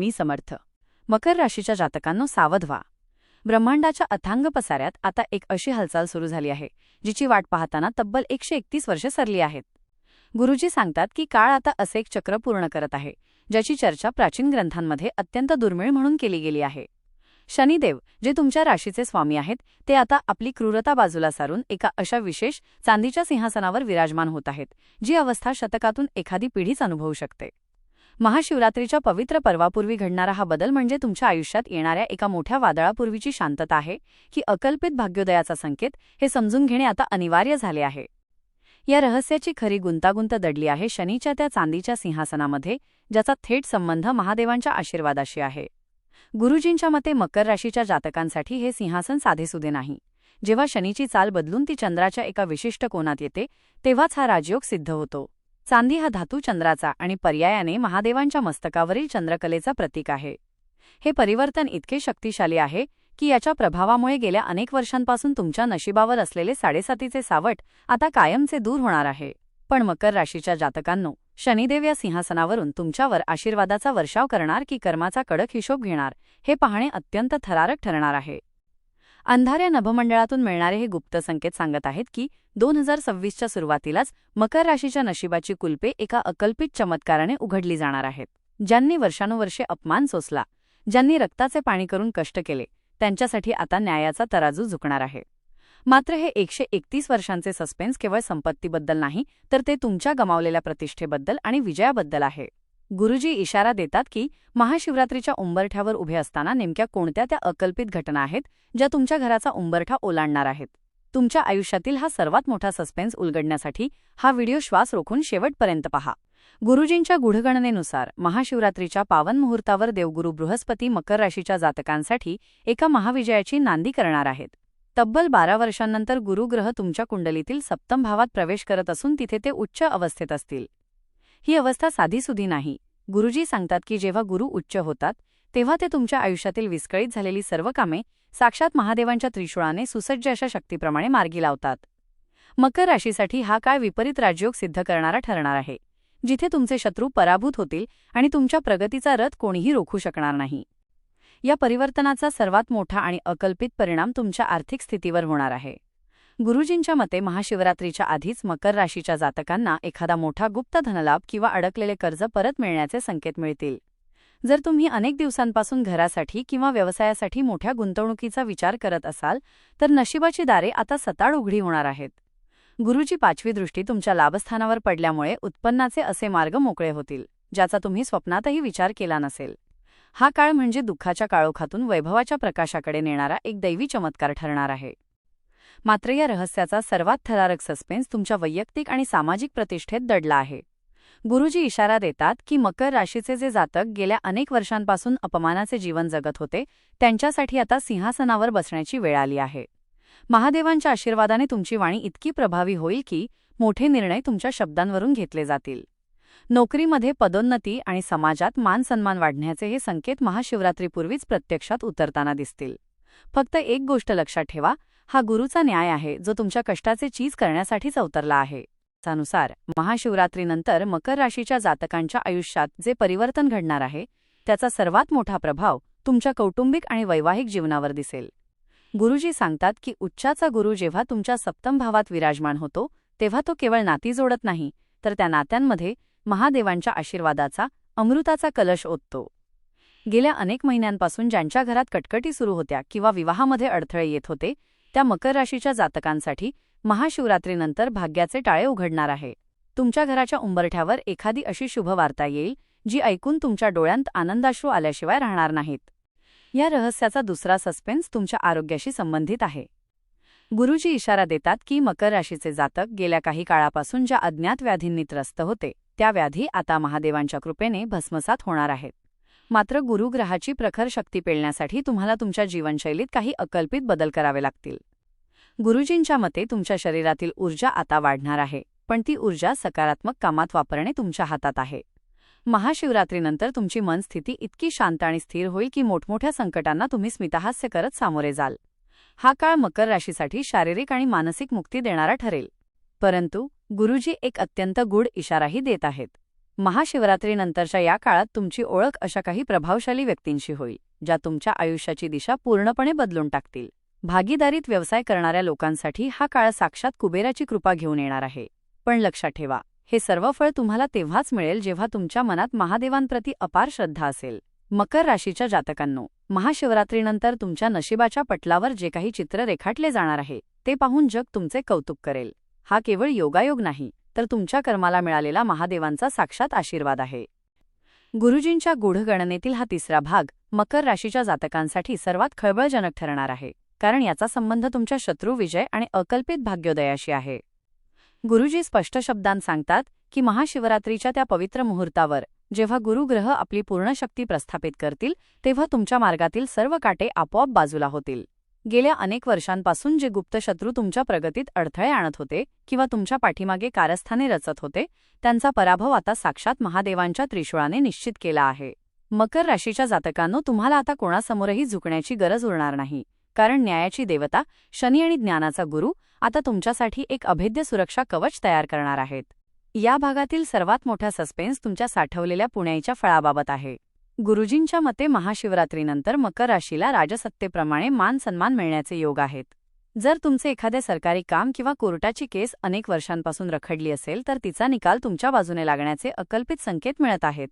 मी समर्थ. मकर राशीच्या जातकांनो सावध व्हा. ब्रह्मांडाच्या अथांग पसाऱ्यात आता एक अशी हालचाल सुरू झाली आहे जिची वाट पाहताना तब्बल एकशे एकतीस वर्षे सरली आहेत. गुरुजी सांगतात की काळ आता असे एक चक्र पूर्ण करत आहे ज्याची चर्चा प्राचीन ग्रंथांमध्ये अत्यंत दुर्मिळ म्हणून केली गेली आहे. शनिदेव जे तुमच्या राशीचे स्वामी आहेत ते आता आपली क्रूरता बाजूला सारून एका अशा विशेष चांदीच्या सिंहासनावर विराजमान होत आहेत जी अवस्था शतकातून एखादी पिढीच अनुभवू शकते. महाशिवरात्रीच्या पवित्र पर्वापूर्वी घडणारा हा बदल म्हणजे तुमच्या आयुष्यात येणाऱ्या एका मोठ्या वादळापूर्वीची शांतता आहे की अकल्पित भाग्योदयाचा संकेत हे समजून घेणे आता अनिवार्य झाले आहे. या रहस्याची खरी गुंतागुंत दडली आहे शनीच्या त्या चांदीच्या सिंहासनामध्ये ज्याचा थेट संबंध महादेवांच्या आशीर्वादाशी आहे. गुरुजींच्या मते मकर राशीच्या जातकांसाठी हे सिंहासन साधेसुधे नाही. जेव्हा शनीची चाल बदलून ती चंद्राच्या एका विशिष्ट कोनात येते तेव्हाच हा राजयोग सिद्ध होतो. चांदी हा धातू चंद्राचा आणि पर्यायाने महादेवांच्या मस्तकावरील चंद्रकलेचा प्रतीक आहे. हे परिवर्तन इतके शक्तिशाली आहे की याच्या प्रभावामुळे गेल्या अनेक वर्षांपासून तुमच्या नशिबावर असलेले साडेसातीचे सावट आता कायमचे दूर होणार आहे. पण मकर राशीच्या जातकांनो शनिदेव या सिंहासनावरून तुमच्यावर आशीर्वादाचा वर्षाव करणार की कर्माचा कडक हिशोब घेणार हे पाहणे अत्यंत थरारक ठरणार आहे. अंधाऱ्या नभमंडळातून मिळणारे हे गुप्त संकेत सांगत आहेत की दोन हजार सव्वीसच्या सुरुवातीलाच मकर राशीच्या नशिबाची कुलपे एका अकल्पित चमत्काराने उघडली जाणार आहेत. ज्यांनी वर्षानुवर्षे अपमान सोसला ज्यांनी रक्ताचे पाणी करून कष्ट केले त्यांच्यासाठी आता न्यायाचा तराजू झुकणार आहे. मात्र हे एकशे एकतीस वर्षांचे सस्पेन्स केवळ संपत्तीबद्दल नाही तर ते तुमच्या गमावलेल्या प्रतिष्ठेबद्दल आणि विजयाबद्दल आहे. गुरुजी इशारा देतात की महाशिवरात्रीच्या उंबरठ्यावर उभे असताना नेमक्या कोणत्या त्या अकल्पित घटना आहेत ज्या तुमच्या घराचा उंबरठा ओलांडणार आहेत? तुमच्या आयुष्यातील हा सर्वात मोठा सस्पेन्स उलगडण्यासाठी हा व्हिडिओ श्वास रोखून शेवटपर्यंत पहा. गुरुजींच्या गुढगणनेनुसार महाशिवरात्रीच्या पावन मुहूर्तावर देवगुरु बृहस्पती मकर राशीच्या जातकांसाठी एका महाविजयाची नांदी करणार आहेत. तब्बल बारा वर्षांनंतर गुरुग्रह तुमच्या कुंडलीतील सप्तम भावात प्रवेश करत असून तिथे ते उच्च अवस्थेत असतील. ही अवस्था साधीसुधी नाही. गुरुजी सांगतात की जेव्हा गुरु उच्च होतात तेव्हा ते तुमच्या आयुष्यातील विस्कळीत झालेली सर्व कामे साक्षात महादेवांच्या त्रिशूळाने सुसज्ज अशा शक्तीप्रमाणे मार्गी लावतात. मकर राशीसाठी हा काळ विपरीत राजयोग सिद्ध करणारा ठरणार आहे. जिथे तुमचे शत्रू पराभूत होतील आणि तुमच्या प्रगतीचा रथ कोणीही रोखू शकणार नाही. या परिवर्तनाचा सर्वात मोठा आणि अकल्पित परिणाम तुमच्या आर्थिक स्थितीवर होणार आहे. गुरुजींच्या मते महाशिवरात्रीच्या आधीच मकर राशीच्या जातकांना एखादा मोठा गुप्त धनलाभ किंवा अडकलेले कर्ज परत मिळण्याचे संकेत मिळतील. जर तुम्ही अनेक दिवसांपासून घरासाठी किंवा व्यवसायासाठी मोठ्या गुंतवणुकीचा विचार करत असाल तर नशिबाची दारे आता सताड उघडी होणार आहेत. गुरुची पाचवी दृष्टी तुमच्या लाभस्थानावर पडल्यामुळे उत्पन्नाचे असे मार्ग मोकळे होतील ज्याचा तुम्ही स्वप्नातही विचार केला नसेल. हा काळ म्हणजे दुःखाच्या काळोखातून वैभवाच्या प्रकाशाकडे नेणारा एक दैवी चमत्कार ठरणार आहे. मात्र या रहस्याचा सर्वात थरारक सस्पेन्स तुमच्या वैयक्तिक आणि सामाजिक प्रतिष्ठेत दडला आहे. गुरुजी इशारा देतात की मकर राशीचे जे जातक गेल्या अनेक वर्षांपासून अपमानाचे जीवन जगत होते त्यांच्यासाठी आता सिंहासनावर बसण्याची वेळ आली आहे. महादेवांच्या आशीर्वादाने तुमची वाणी इतकी प्रभावी होईल की मोठे निर्णय तुमच्या शब्दांवरून घेतले जातील. नोकरीमध्ये पदोन्नती आणि समाजात मानसन्मान वाढण्याचे हे संकेत महाशिवरात्रीपूर्वीच प्रत्यक्षात उतरताना दिसतील. फक्त एक गोष्ट लक्षात ठेवा हा गुरुचा न्याय आहे जो तुमच्या कष्टाचे चीज करण्यासाठीच अवतरला आहे. त्यानुसार महाशिवरात्रीनंतर मकर राशीच्या जातकांच्या आयुष्यात जे परिवर्तन घडणार आहे त्याचा सर्वात मोठा प्रभाव तुमच्या कौटुंबिक आणि वैवाहिक जीवनावर दिसेल. गुरुजी सांगतात की उच्चाचा गुरु जेव्हा तुमच्या सप्तम भावात विराजमान होतो तेव्हा तो केवळ नाती जोडत नाही तर त्या नात्यांमध्ये महादेवांच्या आशीर्वादाचा अमृताचा कलश ओततो. गेल्या अनेक महिन्यांपासून ज्यांच्या घरात कटकटी सुरू होत्या किंवा विवाहामध्ये अडथळे येत होते त्या मकर राशीच्या जातकांसाठी महाशिवरात्रीनंतर भाग्याचे टाळे उघडणार आहे. तुमच्या घराच्या उंबरठ्यावर एखादी अशी शुभवार्ता येईल जी ऐकून तुमच्या डोळ्यांत आनंदाश्रू आल्याशिवाय राहणार नाहीत. या रहस्याचा दुसरा सस्पेन्स तुमच्या आरोग्याशी संबंधित आहे. गुरुजी इशारा देतात की मकर राशीचे जातक गेल्या काही काळापासून ज्या अज्ञात व्याधींनी त्रस्त होते त्या व्याधी आता महादेवांच्या कृपेने भस्मसात होणार आहेत. मात्र गुरुग्रहाची प्रखर शक्ती पेळण्यासाठी तुम्हाला तुमच्या जीवनशैलीत काही अकल्पित बदल करावे लागतील. गुरुजींच्या मते तुमच्या शरीरातील ऊर्जा आता वाढणार आहे पण ती ऊर्जा सकारात्मक कामात वापरणे तुमच्या हातात आहे. महाशिवरात्रीनंतर तुमची मनस्थिती इतकी शांत आणि स्थिर होईल की मोठमोठ्या संकटांना तुम्ही स्मितहास्य करत सामोरे जाल. हा काळ मकर राशीसाठी शारीरिक आणि मानसिक मुक्ती देणारा ठरेल. परंतु गुरुजी एक अत्यंत गूढ इशाराही देत आहेत. महाशिवरात्रीनंतरच्या या काळात तुमची ओळख अशा काही प्रभावशाली व्यक्तींशी होईल ज्या तुमच्या आयुष्याची दिशा पूर्णपणे बदलून टाकतील. भागीदारीत व्यवसाय करणाऱ्या लोकांसाठी हा काळ साक्षात कुबेराची कृपा घेऊन येणार आहे. पण लक्षात ठेवा हे सर्व फळ तुम्हाला तेव्हाच मिळेल जेव्हा तुमच्या मनात महादेवांप्रती अपार श्रद्धा असेल. मकर राशीच्या जातकांनो महाशिवरात्रीनंतर तुमच्या नशिबाच्या पटलावर जे काही चित्र रेखाटले जाणार आहे ते पाहून जग तुमचे कौतुक करेल. हा केवळ योगायोग नाही तर तुमच्या कर्माला मिळालेला महादेवांचा साक्षात आशीर्वाद आहे. गुरुजींच्या गूढगणनेतील हा तिसरा भाग मकर राशीच्या जातकांसाठी सर्वात खळबळजनक ठरणार आहे कारण याचा संबंध तुमच्या शत्रू विजय आणि अकल्पित भाग्योदयाशी आहे. गुरुजी स्पष्ट शब्दांत सांगतात की महाशिवरात्रीच्या त्या पवित्र मुहूर्तावर जेव्हा गुरुग्रह आपली पूर्ण शक्ती प्रस्थापित करतील तेव्हा तुमच्या मार्गातील सर्व काटे आपोआप बाजूला होतील. गेल्या अनेक वर्षांपासून जे गुप्तशत्रू तुमच्या प्रगतीत अडथळे आणत होते किंवा तुमच्या पाठीमागे कारस्थाने रचत होते त्यांचा पराभव आता साक्षात महादेवांच्या त्रिशूळाने निश्चित केला आहे. मकर राशीच्या जातकांनो तुम्हाला आता कोणासमोरही झुकण्याची गरज उरणार नाही. कारण न्यायाची देवता शनी आणि ज्ञानाचा गुरु आता तुमच्यासाठी एक अभेद्य सुरक्षा कवच तयार करणार आहेत. या भागातील सर्वात मोठा सस्पेन्स तुमच्या साठवलेल्या पुण्याच्या फळाबाबत आहे. गुरुजींच्या मते महाशिवरात्रीनंतर मकर राशीला राजसत्तेप्रमाणे मान सन्मान मिळण्याचे योग आहेत. जर तुमचे एखादे सरकारी काम किंवा कोर्टाची केस अनेक वर्षांपासून रखडली असेल तर तिचा निकाल तुमच्या बाजूने लागण्याचे अकल्पित संकेत मिळत आहेत.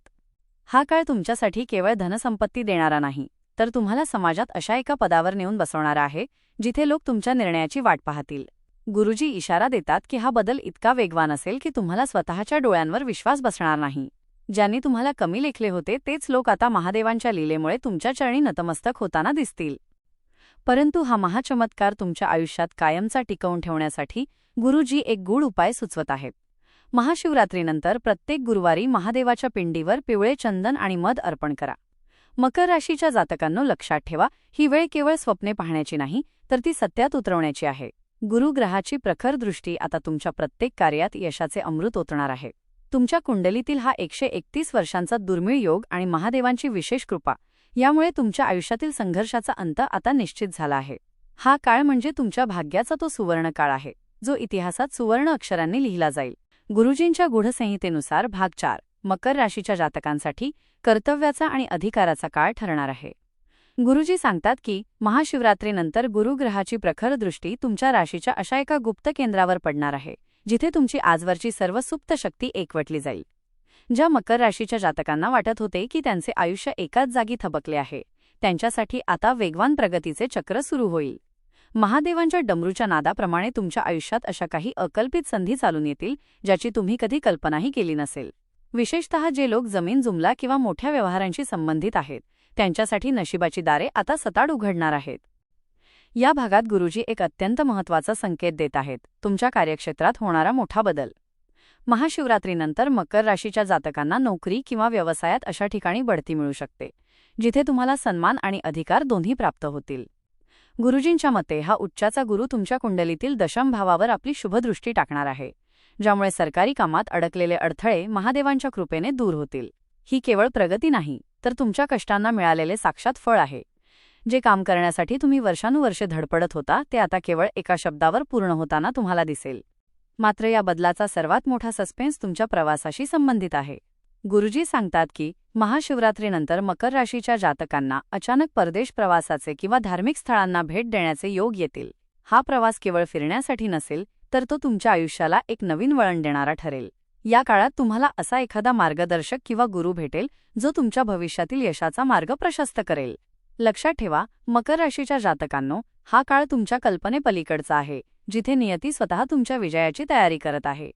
हा काळ तुमच्यासाठी केवळ धनसंपत्ती देणारा नाही तर तुम्हाला समाजात अशा एका पदावर नेऊन बसवणारा आहे जिथे लोक तुमच्या निर्णयाची वाट पाहतील. गुरुजी इशारा देतात की हा बदल इतका वेगवान असेल की तुम्हाला स्वतःच्या डोळ्यांवर विश्वास बसणार नाही. ज्यांनी तुम्हाला कमी लेखले होते तेच लोक आता महादेवांच्या लीलेमुळे तुमच्या चरणी नतमस्तक होताना दिसतील. परंतु हा महाचमत्कार तुमच्या आयुष्यात कायमचा टिकवून ठेवण्यासाठी गुरुजी एक गूढ उपाय सुचवत आहेत. महाशिवरात्रीनंतर प्रत्येक गुरुवारी महादेवाच्या पिंडीवर पिवळे चंदन आणि मध अर्पण करा. मकर राशीच्या जातकांनो लक्षात ठेवा ही वेळ केवळ स्वप्ने पाहण्याची नाही तर ती सत्यात उतरवण्याची आहे. गुरुग्रहाची प्रखर दृष्टी आता तुमच्या प्रत्येक कार्यात यशाचे अमृत ओतणार आहे. तुमच्या कुंडलीतील हा एकशे एकतीस वर्षांचा दुर्मिळ योग आणि महादेवांची विशेष कृपा यामुळे तुमच्या आयुष्यातील संघर्षाचा अंत आता निश्चित झाला आहे. हा काळ म्हणजे तुमच्या भाग्याचा तो सुवर्ण काळ आहे जो इतिहासात सुवर्ण अक्षरांनी लिहिला जाईल. गुरुजींच्या गूढसंहितेनुसार भाग चार मकर राशीच्या जातकांसाठी कर्तव्याचा आणि अधिकाराचा काळ ठरणार आहे. गुरुजी सांगतात की महाशिवरात्रीनंतर गुरुग्रहाची प्रखर दृष्टी तुमच्या राशीच्या अशा एका गुप्त केंद्रावर पडणार आहे. जिथे तुमची आजवरची सर्व सुप्त शक्ती एकवटली जाईल. ज्या मकर राशीच्या जातकांना वाटत होते की त्यांचे आयुष्य एकाच जागी थबकले आहे त्यांच्यासाठी आता वेगवान प्रगतीचे चक्र सुरू होईल. महादेवांच्या डमरूच्या नादाप्रमाणे तुमच्या आयुष्यात अशा काही अकल्पित संधी चालून येतील ज्याची तुम्ही कधी कल्पनाही केली नसेल. विशेषतः जे लोक जमीन जुमला किंवा मोठ्या व्यवहारांशी संबंधित आहेत त्यांच्यासाठी नशिबाची दारे आता सताड उघडणार आहेत. या भागात गुरुजी एक अत्यंत महत्त्वाचा संकेत देत आहेत. तुमच्या कार्यक्षेत्रात होणारा मोठा बदल. महाशिवरात्रीनंतर मकर राशीच्या जातकांना नोकरी किंवा व्यवसायात अशा ठिकाणी बढती मिळू शकते जिथे तुम्हाला सन्मान आणि अधिकार दोन्ही प्राप्त होतील. गुरुजींच्या मते हा उच्चाचा गुरु तुमच्या कुंडलीतील दशम भावावर आपली शुभदृष्टी टाकणार आहे ज्यामुळे सरकारी कामात अडकलेले अडथळे महादेवांच्या कृपेने दूर होतील. ही केवळ प्रगती नाही तर तुमच्या कष्टांना मिळालेले साक्षात फळ आहे. जे काम करण्यासाठी तुम्ही वर्षानुवर्षे धडपडत होता ते आता केवळ एका शब्दावर पूर्ण होताना तुम्हाला दिसेल. मात्र या बदलाचा सर्वात मोठा सस्पेन्स तुमच्या प्रवासाशी संबंधित आहे. गुरुजी सांगतात की महाशिवरात्रीनंतर मकर राशीच्या जातकांना अचानक परदेश प्रवासाचे किंवा धार्मिक स्थळांना भेट देण्याचे योग येतील. हा प्रवास केवळ फिरण्यासाठी नसेल तर तो तुमच्या आयुष्याला एक नवीन वळण देणारा ठरेल. या काळात तुम्हाला असा एखादा मार्गदर्शक किंवा गुरु भेटेल जो तुमच्या भविष्यातील यशाचा मार्ग प्रशस्त करेल. लक्षात ठेवा मकर राशीच्या जातकांनो हा काळ तुमच्या कल्पनेपलीकडचा आहे जिथे नियती स्वतः तुमच्या विजयाची तयारी करत आहे.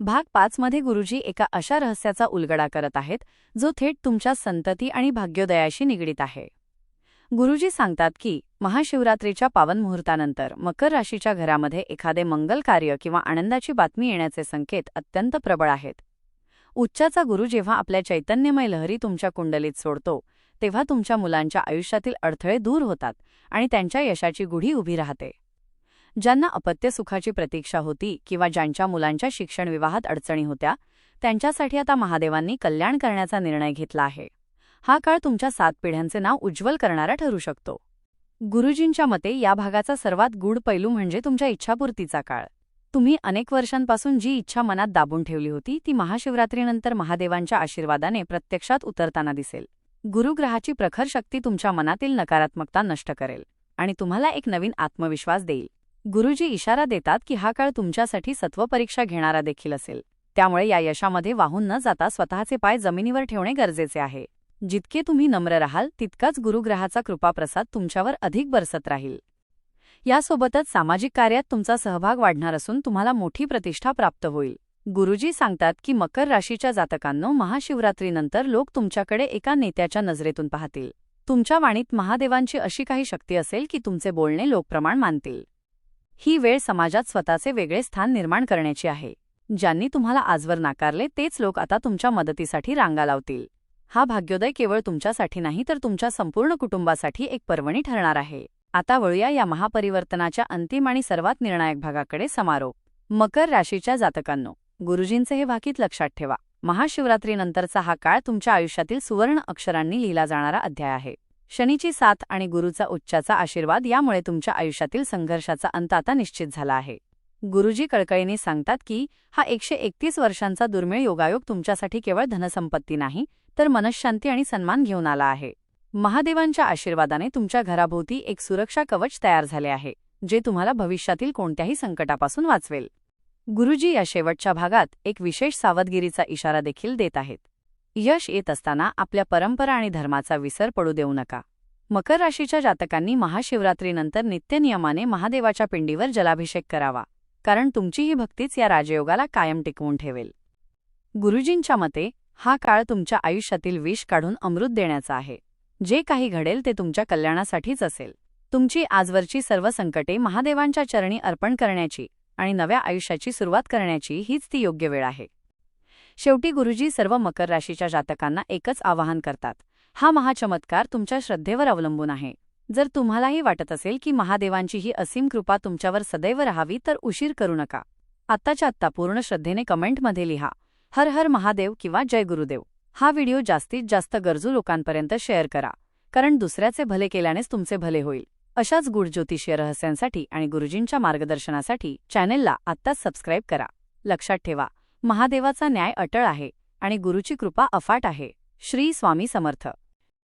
भाग पाचमध्ये गुरुजी एका अशा रहस्याचा उलगडा करत आहेत जो थेट तुमच्या संतती आणि भाग्योदयाशी निगडीत आहे. गुरुजी सांगतात की महाशिवरात्रीच्या पावन मुहूर्तानंतर मकर राशीच्या घरामध्ये एखादे मंगल कार्य किंवा आनंदाची बातमी येण्याचे संकेत अत्यंत प्रबळ आहेत. उच्चाचा गुरु जेव्हा आपल्या चैतन्यमय लहरी तुमच्या कुंडलीत सोडतो तेव्हा तुमच्या मुलांच्या आयुष्यातील अडथळे दूर होतात आणि त्यांच्या यशाची गुढी उभी राहते. ज्यांना अपत्य सुखाची प्रतीक्षा होती किंवा ज्यांच्या मुलांच्या शिक्षण विवाहात अडचणी होत्या त्यांच्यासाठी आता महादेवांनी कल्याण करण्याचा निर्णय घेतला आहे. हा काळ तुमच्या सात पिढ्यांचे नाव उज्ज्वल करणारा ठरू शकतो. गुरुजींच्या मते या भागाचा सर्वात गूढ पैलू म्हणजे तुमच्या इच्छापूर्तीचा काळ. तुम्ही अनेक वर्षांपासून जी इच्छा मनात दाबून ठेवली होती ती महाशिवरात्रीनंतर महादेवांच्या आशीर्वादाने प्रत्यक्षात उतरताना दिसेल. गुरुग्रहाची प्रखर शक्ती तुमच्या मनातील नकारात्मकता नष्ट करेल आणि तुम्हाला एक नवीन आत्मविश्वास देईल. गुरुजी इशारा देतात की हा काळ तुमच्यासाठी सत्वपरीक्षा घेणारा देखील असेल. त्यामुळे या यशामध्ये वाहून न जाता स्वतःचे पाय जमिनीवर ठेवणे गरजेचे आहे. जितके तुम्ही नम्र राहाल तितकाच गुरुग्रहाचा कृपाप्रसाद तुमच्यावर अधिक बरसत राहील. यासोबतच सामाजिक कार्यात तुमचा सहभाग वाढणार असून तुम्हाला मोठी प्रतिष्ठा प्राप्त होईल. गुरुजी सांगतात की मकर राशीच्या जातकांनो महाशिवरात्रीनंतर लोक तुमच्याकडे एका नेत्याच्या नजरेतून पाहतील. तुमच्या वाणीत महादेवांची अशी काही शक्ती असेल की तुमचे बोलणे लोकप्रमाण मानतील. ही वेळ समाजात स्वतःचे वेगळे स्थान निर्माण करण्याची आहे. ज्यांनी तुम्हाला आजवर नाकारले तेच लोक आता तुमच्या मदतीसाठी रांगा लावतील. हा भाग्योदय केवळ तुमच्यासाठी नाही तर तुमच्या संपूर्ण कुटुंबासाठी एक पर्वणी ठरणार आहे. आता वळूया या महापरिवर्तनाच्या अंतिम आणि सर्वात निर्णायक भागाकडे समारोप. मकर राशीच्या जातकांनो गुरुजींचे हे वाकीत लक्षात ठेवा. महाशिवरात्रीनंतरचा हा काळ तुमच्या आयुष्यातील सुवर्ण अक्षरांनी लिहिला जाणारा अध्याय आहे. शनीची साथ आणि गुरुचा उच्चाचा आशीर्वाद यामुळे तुमच्या आयुष्यातील संघर्षाचा अंत आता निश्चित झाला आहे. गुरुजी कळकळीने सांगतात की हा एकशे एकतीस वर्षांचा दुर्मिळ योगायोग तुमच्यासाठी केवळ धनसंपत्ती नाही तर मनशांती आणि सन्मान घेऊन आला आहे. महादेवांच्या आशीर्वादाने तुमच्या घराभोवती एक सुरक्षा कवच तयार झाले आहे जे तुम्हाला भविष्यातील कोणत्याही संकटापासून वाचवेल. गुरुजी या शेवटच्या भागात एक विशेष सावधगिरीचा इशारा देखील देत आहेत. यश येत असताना आपल्या परंपरा आणि धर्माचा विसर पडू देऊ नका. मकर राशीच्या जातकांनी महाशिवरात्रीनंतर नित्यनियमाने महादेवाच्या पिंडीवर जलाभिषेक करावा कारण तुमची ही भक्तीच या राजयोगाला कायम टिकवून ठेवेल. गुरुजींच्या मते हा काळ तुमच्या आयुष्यातील विष काढून अमृत देण्याचा आहे. जे काही घडेल ते तुमच्या कल्याणासाठीच असेल. तुमची आजवरची सर्व संकटे महादेवांच्या चरणी अर्पण करण्याची आणि नव्या आयुष्याची सुरुवात करण्याची हीच ती योग्य वेळ आहे. शेवटी गुरुजी सर्व मकर राशीच्या जातकांना एकच आवाहन करतात. हा महाचमत्कार तुमच्या श्रद्धेवर अवलंबून आहे. जर तुम्हालाही वाटत असेल की महादेवांची ही असीम कृपा तुमच्यावर सदैव राहावी तर उशीर करू नका. आत्ताच्या आत्ता पूर्ण श्रद्धेने कमेंटमध्ये लिहा. हर हर महादेव किंवा जय गुरुदेव. हा व्हिडिओ जास्तीत जास्त गरजू लोकांपर्यंत शेअर करा. कारण दुसऱ्याचे भले केल्यानेच तुमचे भले होईल. अशाच गुढ ज्योतिषीय रहस्यांसाठी आणि गुरुजींच्या मार्गदर्शनासाठी चॅनेलला आत्ताच सबस्क्राईब करा. लक्षात ठेवा महादेवाचा न्याय अटळ आहे आणि गुरुची कृपा अफाट आहे. श्री स्वामी समर्थ.